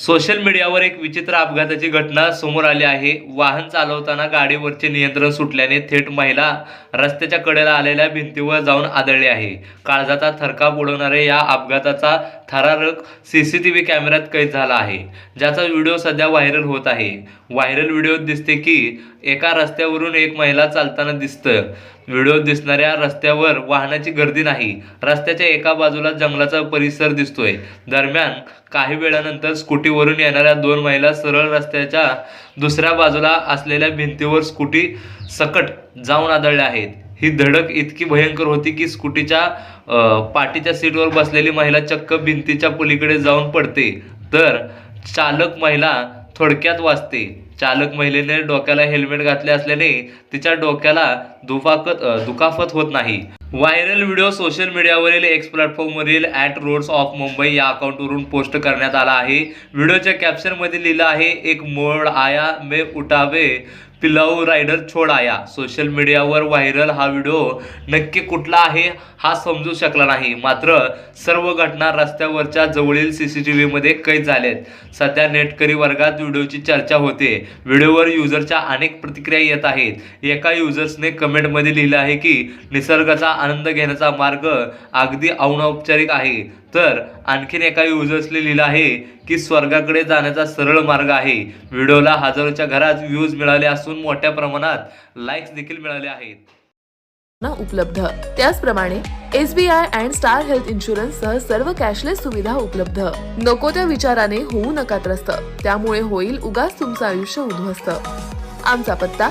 Social मीडियावर एक विचित्र अपघाताची घटना समोर आली आहे. वाहन चालवताना गाडीवरचे नियंत्रण सुटल्याने थेट महिला रस्त्याच्या कडेला आलेल्या भिंतीवर जाऊन आदळली आहे. काळजाचा थरकाप उडवणाऱ्या या अपघाताचा थरारक सी सी टी व्ही कॅमेऱ्यात कैद झाला आहे ज्याचा व्हिडिओ सध्या व्हायरल होत आहे. व्हायरल व्हिडिओत दिसते की एका रस्त्यावरून एक महिला चालताना दिसतं व्हिडिओत दिसणाऱ्या रस्त्यावर वाहनाची गर्दी नाही रस्त्याच्या एका बाजूला जंगलाचा परिसर दिसतोय. दरम्यान काही वेळानंतर स्कूटीवरून येणाऱ्या दोन महिला सरळ रस्त्याच्या दुसऱ्या बाजूला असलेल्या भिंतीवर स्कूटी सकट जाऊन आदळल्या आहेत. ही धडक इतकी भयंकर होती की स्कूटीच्या पाठीच्या सीटवर बसलेली महिला चक्क भिंतीच्या पलीकडे जाऊन पडते. तर चालक महिला थोडक्यात वाचते. चालक महिलेने डोक्याला हेल्मेट घातले असल्याने तिच्या डोक्याला दुफाकत दुखाफत होत नाही. व्हायरल व्हिडिओ सोशल मीडियावरील एक्स प्लॅटफॉर्मवरील ॲट रोड्स ऑफ मुंबई या अकाउंटवरून पोस्ट करण्यात आला आहे. व्हिडिओच्या कॅप्शनमध्ये लिहिलं आहे एक मोड आया मे उठावे पिलाऊ रायडर छोड आया. सोशल मीडियावर व्हायरल हा व्हिडिओ नक्की कुठला आहे हा समजू शकला नाही. मात्र सर्व घटना रस्त्यावरच्या जवळील सी सी टी व्हीमध्ये कैद झाल्यात. सध्या नेटकरी वर्गात व्हिडिओची चर्चा होते. व्हिडिओवर युजरच्या अनेक प्रतिक्रिया येत आहेत. एका युजर्सने कमेंटमध्ये लिहिलं आहे की निसर्गाचा आनंद घेण्याचा मार्ग अगदी अनौपचारिक आहे. तर आणखीन एका युजर्सने लिहिलं आहे की स्वर्गाकडे जाण्याचा सरळ मार्ग आहे. व्हिडिओला हजारोच्या घरात व्ह्यूज मिळाले असून मोठ्या प्रमाणात लाईक्स देखील मिळाले आहेत. ना उपलब्ध. त्याचप्रमाणे S B I and star health insurance सह सर्व कॅशलेस सुविधा उपलब्ध. नको त्या विचाराने होऊ नका त्रस्त. त्यामुळे होईल उगाच तुमचं आयुष्य उद्ध्वस्त. आमचा पत्ता